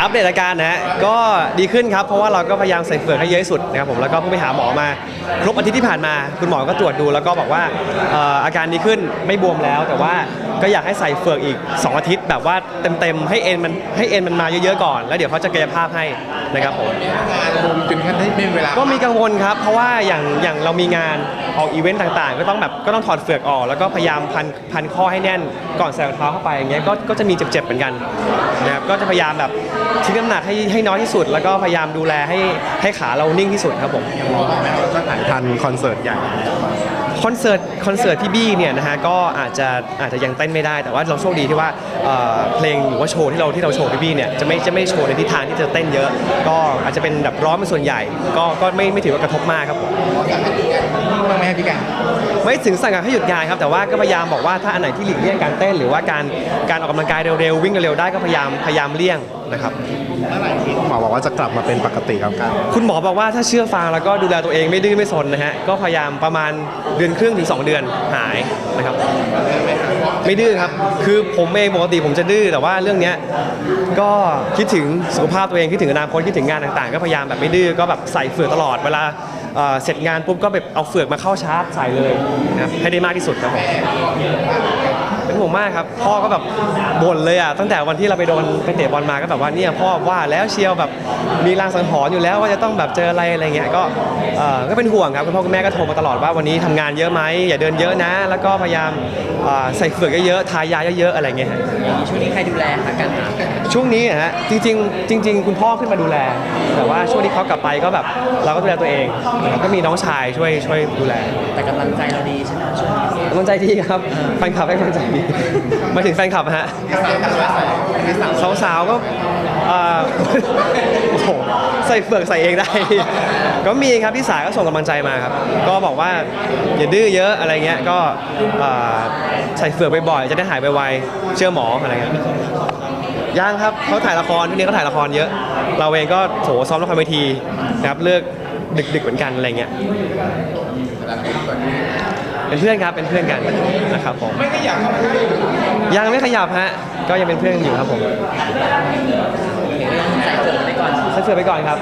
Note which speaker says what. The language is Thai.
Speaker 1: อัปเดตอาการนะฮะก็ดีขึ้นครับ เพราะว่าเราก็พยายามใส่เฟือกให้เยอะที่สุดนะครับผมแล้วก็เพิ่งไปหาหมอมา ครบอาทิตย์ที่ผ่านมา คุณหมอก็ตรวจดูแล้วก็บอกว่าเอ่ออาการดีขึ้นไม่บวมแล้ว แต่ว่า ก็อยากให้ใส่เฟือกอีก 2 อาทิตย์แบบว่าเต็มๆ ให้เอ็นมันให้เอ็นมันมาเยอะๆก่อน แล้วเดี๋ยวเขาจะกายภาพให้นะครับผม
Speaker 2: งานรุมจนขั้นที่ไม่มีเวลา
Speaker 1: ก็มีกังวลครับ เพราะว่าอย่างอย่างเรามีงานออกอีเวนต์ต่างๆ ก็ต้องแบบก็ต้องถอดเฟือกออก แล้วก็พยายามพันพันข้อให้แน่นก่อนใส่รองเท้าเข้าไปอย่างเงี้ยก็ก็จะมีเจ็บๆเหมือนกันนะครับก็จะพยายามแบบทิ้งน้ำหนักให้ให้น้อยที่สุด แล้วก็พยายามดูแลให้ให้ขาเรานิ่งที่สุดครับผม
Speaker 2: หมอบอกไหมว่าจะถ่ายทันคอนเสิร์ตใหญ่
Speaker 1: คอนเสิร์ตคอนเสิร์ตพี่บี้เนี่ยนะฮะก็อาจจะอาจจะยังเต้นไม่ได้แต่ว่าเราโชคดีที่ว่าเอ่อเพลงหรือว่าโชว์ที่เราที่เราโชว์พี่บี้เนี่ยจะไม่จะไม่โชว์ในทิศทางที่จะเต้นเยอะ ก็อาจจะเป็นแบบร้อนเป็นส่วนใหญ่ ก็ก็ไม่ไม่ถือว่ากระทบมากครับผม
Speaker 2: บ้างไหมครับพี่กัน
Speaker 1: ไม่ถึงสั่งให้หยุดงานครับ แต่ว่าก็พยายามบอกว่าถ้าอันไหนที่หลีกเลี่ยงการเต้น หรือว่าการการออกกำลังกายเร็วๆวิ่งเร็วๆได้ก็พยายามพยายามเลี่ยงนะครับ
Speaker 2: เมื่อไหร่ที่หมอบอกว่าจะกลับมาเป็นปกติครับกัน
Speaker 1: คุณหมอบอกว่าถ้าเชื่อฟังแล้วก็ดูแลตัวเองไม่ดื้อไม่สนนะฮะก็พยายามประมาณเดือนครึ่งถึง 2 เดือนหายนะครับ ไม่ดื้อครับ คือผมเองปกติผมจะดื้อแต่ว่าเรื่องเนี้ยก็คิดถึงสุขภาพตัวเองคิดถึงอนาคตคิดถึงงานต่างๆ ก็พยายามแบบไม่ดื้อก็แบบใส่เฟือกตลอดเวลา เอ่อเสร็จงานปุ๊บก็แบบเอาเฟือกมาเข้าชาร์จใส่เลยนะครับให้ได้มากที่สุดครับผมเป็นห่วงมากครับ พ่อก็แบบบ่นเลยอะตั้งแต่วันที่เราไปโดนไปเตะบอลมาก็แบบว่าเนี่ยพ่อว่าแล้วเชียวแบบมีรางสังหรณ์อยู่แล้วว่าจะต้องแบบเจออะไรอะไรเงี้ยก็เอ่อก็เป็นห่วงครับคุณพ่อคุณแม่ก็โทรมาตลอดว่าวันนี้ทำงานเยอะไหมอย่าเดินเยอะนะ แล้วก็พยายามเอ่อใส่เฟือกเยอะๆทายาเยอะๆอะไรเงี้ยฮะ
Speaker 3: ช่วงนี้ใครดูแลคะกันหา
Speaker 1: ช่วงนี้อะฮะจริงๆจริง ๆ คุณพ่อขึ้นมาดูแล แต่ว่าช่วงที่เขากลับไปก็แบบเราก็ดูแลตัวเองนะครับก็มีน้องชายช่วยช่วยดูแล
Speaker 3: แต่กำลังใจเราดีใช่ไหมช่วงนี้
Speaker 1: กำลังใจดีครับแฟนคลับให้กำลังใจดีหมายถึงแฟนคลับฮะสาวๆก็เอ่อโอ้โหใส่เฟือกใส่เองได้ ก็มีครับพี่สายก็ส่งกำลังใจมาครับ ก็บอกว่าอย่าดื้อเยอะอะไรเงี้ยก็เอ่อใส่เฟือกบ่อยๆจะได้หายไวๆเชื่อหมออะไรเงี้ย ยังครับเขาถ่ายละครที่นี่เขาถ่ายละครเยอะ เราเองก็โถซ้อมละครเวทีนะครับเลือกดึกๆเหมือนกันอะไรเงี้ยเป็นเพื่อนครับเป็นเพื่อนกันนะครับผม
Speaker 2: ไม่ขยับ
Speaker 1: ยังไม่ขยับฮะก็ยังเป็นเพื่อนอยู่ครับผม
Speaker 3: ใส่เสื้
Speaker 1: อไปก่อนครับ